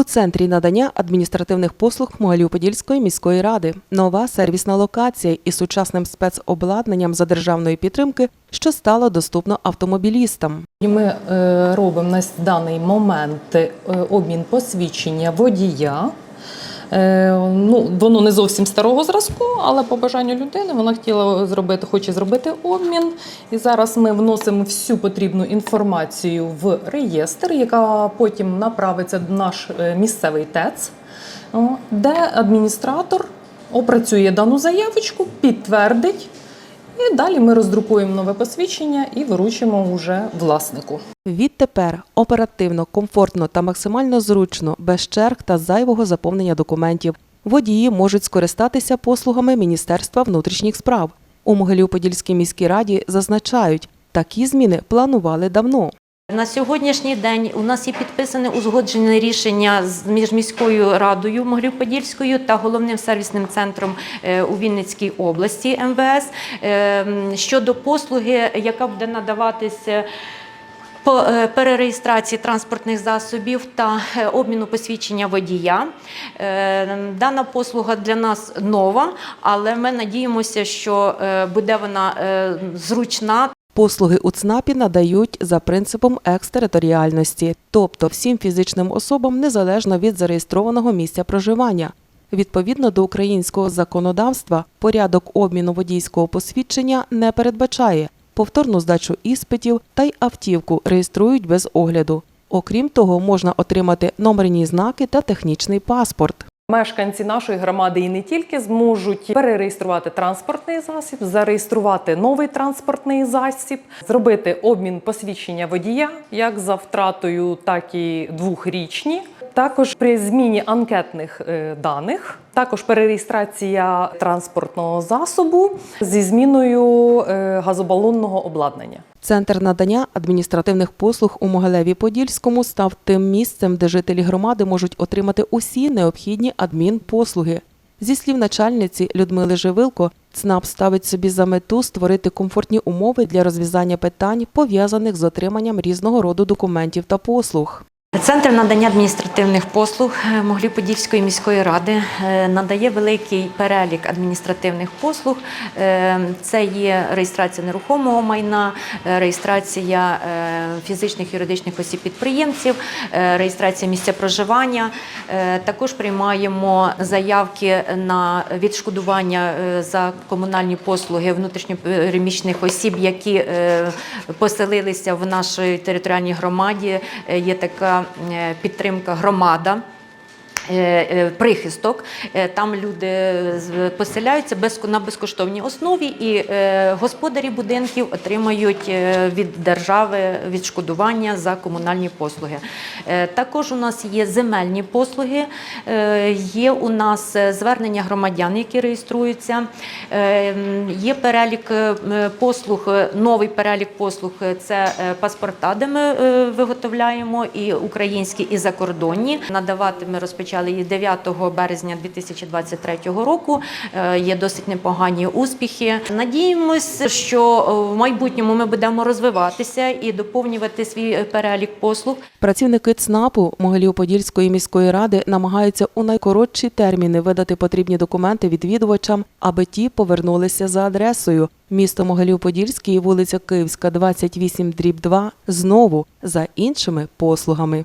У центрі надання адміністративних послуг Могилів-Подільської міської ради нова сервісна локація із сучасним спецобладнанням за державної підтримки, що стало доступно автомобілістам. Ми е, робимо на даний момент е, обмін посвідчення водія. Е, ну, воно не зовсім старого зразку, але по бажанню людини вона хотіла зробити, хоче зробити обмін. І зараз ми вносимо всю потрібну інформацію в реєстр, яка потім направиться в наш е, місцевий ТЕЦ, де адміністратор опрацює дану заявочку, підтвердить. І далі ми роздрукуємо нове посвідчення і виручимо вже власнику. Відтепер оперативно, комфортно та максимально зручно, без черг та зайвого заповнення документів. Водії можуть скористатися послугами Міністерства внутрішніх справ. У Могилів-Подільській міській раді зазначають, такі зміни планували давно. На сьогоднішній день у нас є підписане узгоджене рішення між міською радою Могилів-Подільською та головним сервісним центром е, у Вінницькій області МВС е, щодо послуги, яка буде надаватися. По е, перереєстрації транспортних засобів та обміну посвідчення водія. Дана послуга для нас нова, але ми надіємося, що буде вона зручна Послуги у ЦНАПі надають за принципом екстериторіальності, тобто всім фізичним особам незалежно від зареєстрованого місця проживання. Відповідно до українського законодавства, порядок обміну водійського посвідчення не передбачає повторну здачу іспитів та й автівку реєструють без огляду. Окрім того, можна отримати номерні знаки та технічний паспорт. Мешканці нашої громади і не тільки зможуть перереєструвати транспортний засіб, зареєструвати новий транспортний засіб, зробити обмін посвідчення водія як за втратою, так і двохрічні. Також при зміні анкетних е, даних, також перереєстрація транспортного засобу зі зміною е, газобалонного обладнання. Центр надання адміністративних послуг у Могилеві-Подільському став тим місцем, де жителі громади можуть отримати усі необхідні адмінпослуги. Зі слів начальниці Людмили Живилко, ЦНАП ставить собі за мету створити комфортні умови для розв'язання питань, пов'язаних з отриманням різного роду документів та послуг. Центр надання адміністративних послуг е, Могилів-Подільської міської ради е, надає великий перелік адміністративних послуг. Е, Це є реєстрація нерухомого майна, реєстрація фізичних юридичних осіб підприємців, реєстрація місця проживання. Також приймаємо заявки на відшкодування за комунальні послуги внутрішньопереміщених осіб, які поселилися в нашій територіальній громаді. Є така підтримка громада. Е, е, Прихисток, Е, там люди поселяються на безкоштовній основі, і господарі будинків отримають від держави відшкодування за комунальні послуги. Також у нас є земельні послуги, є у нас звернення громадян, які реєструються. Є перелік послуг, новий перелік послуг це паспорта, де ми виготовляємо і українські, і закордонні. Надавати ми розпочали її 9 березня 2023 року. Е, Є досить непогані успіхи. Надіємось, що е, в майбутньому ми будемо розвиватися і доповнювати свій перелік послуг. Працівники ЦНАПу Могилів-Подільської міської ради намагаються у найкоротші терміни видати потрібні документи відвідувачам, аби ті повернулися за адресою. Місто Могилів-Подільський, вулиця Київська, 28, дріб 2, знову за іншими послугами.